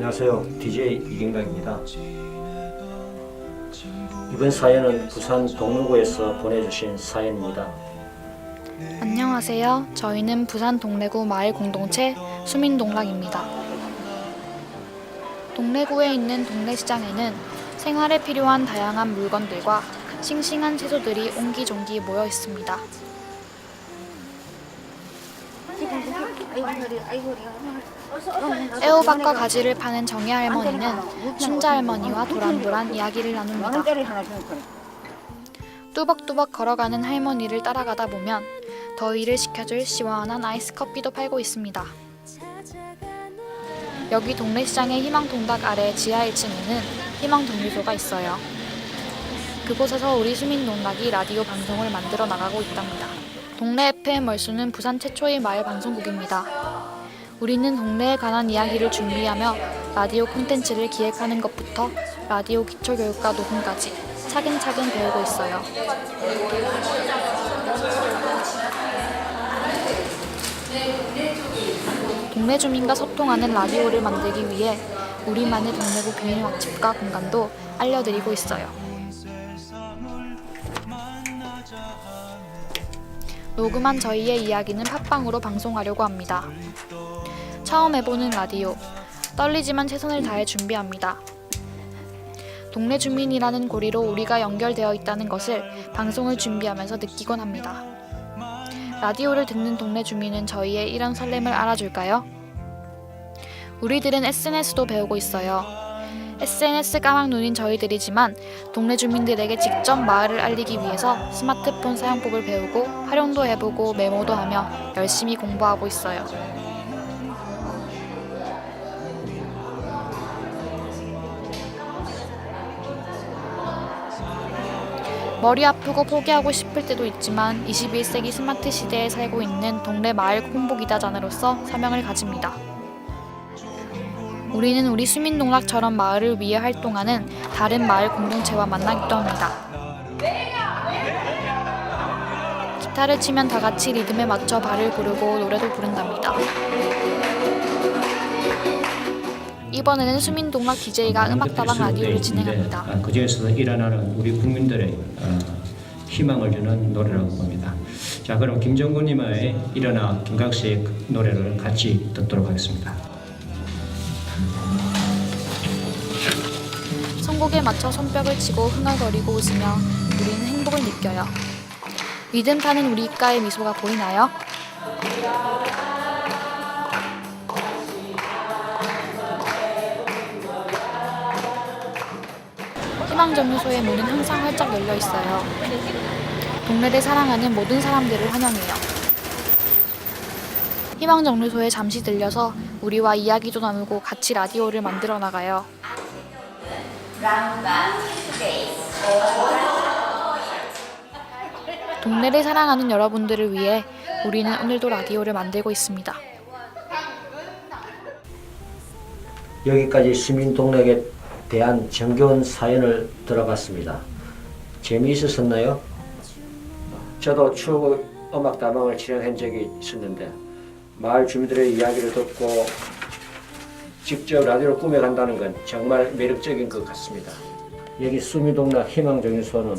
안녕하세요. DJ 이경락입니다. 이번 사연은 부산 동로구에서 보내주신 사연입니다. 안녕하세요. 저희는 부산 동래구 마을 공동체 수민동락입니다. 동래구에 있는 동래시장에는 생활에 필요한 다양한 물건들과 싱싱한 채소들이 옹기종기 모여 있습니다. 애호박과 가지를 파는 정혜 할머니는 순자 할머니와 도란도란 이야기를 나눕니다. 뚜벅뚜벅 걸어가는 할머니를 따라가다 보면 더위를 식혀줄 시원한 아이스 커피도 팔고 있습니다. 여기 동래시장의 희망통닭 아래 지하 1층에는 희망정류소가 있어요. 그곳에서 우리 수민농락이 라디오 방송을 만들어 나가고 있답니다. 동래 FM 월수는 부산 최초의 마을 방송국입니다. 우리는 동래에 관한 이야기를 준비하며 라디오 콘텐츠를 기획하는 것부터 라디오 기초교육과 녹음까지 차근차근 배우고 있어요. 동네 주민과 소통하는 라디오를 만들기 위해 우리만의 동네구 비밀 맛집과 공간도 알려드리고 있어요. 녹음한 저희의 이야기는 팟빵으로 방송하려고 합니다. 처음 해보는 라디오. 떨리지만 최선을 다해 준비합니다. 동네 주민이라는 고리로 우리가 연결되어 있다는 것을 방송을 준비하면서 느끼곤 합니다. 라디오를 듣는 동네 주민은 저희의 이런 설렘을 알아줄까요? 우리들은 SNS도 배우고 있어요. SNS 까막눈인 저희들이지만 동네 주민들에게 직접 마을을 알리기 위해서 스마트폰 사용법을 배우고 활용도 해보고 메모도 하며 열심히 공부하고 있어요. 머리 아프고 포기하고 싶을 때도 있지만 21세기 스마트 시대에 살고 있는 동네 마을 홍보 기자잔으로서 사명을 가집니다. 우리는 우리 수민농락처럼 마을을 위해 활동하는 다른 마을 공동체와 만나기도 합니다. 기타를 치면 다 같이 리듬에 맞춰 발을 구르고 노래도 부른답니다. 이번에는 수민동락 DJ가 음악다방 라디오를 진행합니다. 그 중에서도 일어나는 우리 국민들의 어, 희망을 주는 노래라고 봅니다. 자, 그럼 김정구님의 일어나 김각수의 그 노래를 같이 듣도록 하겠습니다. 선곡에 맞춰 손뼉을 치고 흥얼거리고 웃으며 우리는 행복을 느껴요. 리듬 타는 우리 입가에 미소가 보이나요? 희망정류소의 문은 항상 활짝 열려 있어요. 동네를 사랑하는 모든 사람들을 환영해요. 희망정류소에 잠시 들려서 우리와 이야기도 나누고 같이 라디오를 만들어 나가요. 동네를 사랑하는 여러분들을 위해 우리는 오늘도 라디오를 만들고 있습니다. 여기까지 시민동락에 대한 정겨운 사연을 들어봤습니다. 재미있으셨나요? 저도 추억 음악 다방을 진행한 적이 있었는데 마을 주민들의 이야기를 듣고 직접 라디오를 꾸며간다는 건 정말 매력적인 것 같습니다. 여기 수미동락 희망정유소는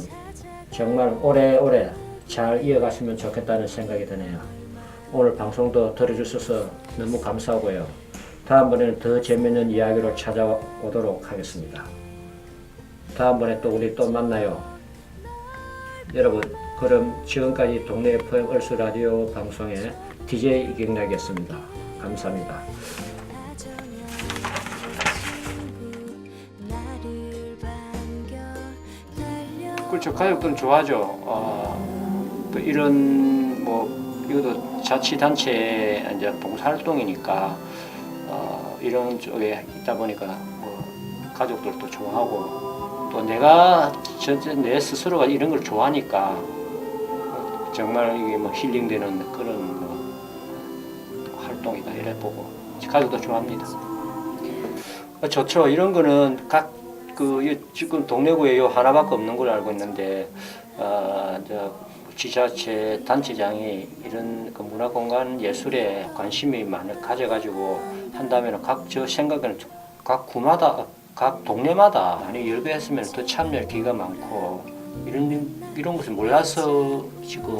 정말 오래오래 잘 이어갔으면 좋겠다는 생각이 드네요. 오늘 방송도 들어주셔서 너무 감사하고요. 다음번에는 더 재밌는 이야기로 찾아오도록 하겠습니다. 다음번에 또 우리 또 만나요. 여러분, 그럼 지금까지 동네 FM 얼수 라디오 방송의 DJ 이경락이었습니다. 감사합니다. 그렇죠. 가족들은 좋아하죠. 어, 또 이런 뭐 이것도 자치단체 이제 봉사활동이니까 어, 이런 쪽에 있다 보니까 뭐 가족들도 좋아하고 또 내가 전체 내 스스로가 이런 걸 좋아하니까 어, 정말 이게 뭐 힐링되는 그런 뭐 활동이다 이래 보고 가족도 좋아합니다. 어, 좋죠. 이런 거는 각 그 지금 동래구에 요 하나밖에 없는 걸로 알고 있는데 어, 저 지자체 단체장이 이런 그 문화공간 예술에 관심이 많이 가져가지고 한다면 각 저 생각에는 각 구마다 각 동네마다 아니 열배했으면 더 참여할 기회가 많고 이런 이런 것을 몰라서 지금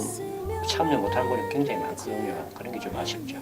참여 못한 분이 굉장히 많거든요. 그런 게 좀 아쉽죠.